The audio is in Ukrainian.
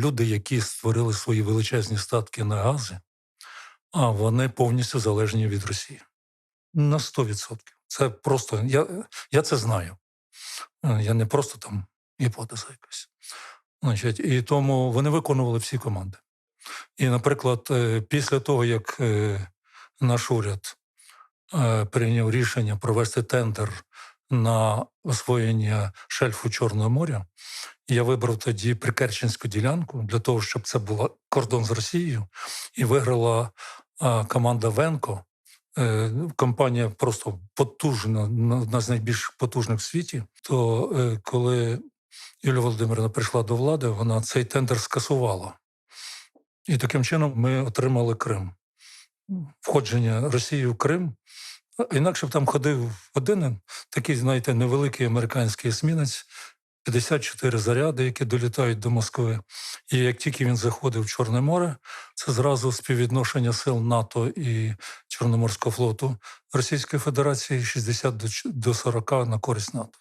Люди, які створили свої величезні статки на газі, а вони повністю залежні від Росії. На 100%. Це просто я, я це знаю. Е, Я не просто там гіпотеза якась. Значить, і тому вони виконували всі команди. І, наприклад, е, після того, як е, наш уряд прийняв рішення провести тендер на освоєння шельфу Чорного моря, я вибрав тоді Прикерченську ділянку для того, щоб це був кордон з Росією, і виграла команда Венко. Е, Компанія просто потужна, на- одна з найбільш потужних в світі. То е, коли Юлія Володимирівна прийшла до влади, вона цей тендер скасувала. І таким чином ми отримали Крим. Входження Росії в Крим. Інакше б там ходив один такий, знаєте, невеликий американський есмінець, 54 заряди, які долітають до Москви. І як тільки він заходив в Чорне море, це зразу співвідношення сил НАТО і Чорноморського флоту Російської Федерації 60 до ч- до 40 на користь НАТО.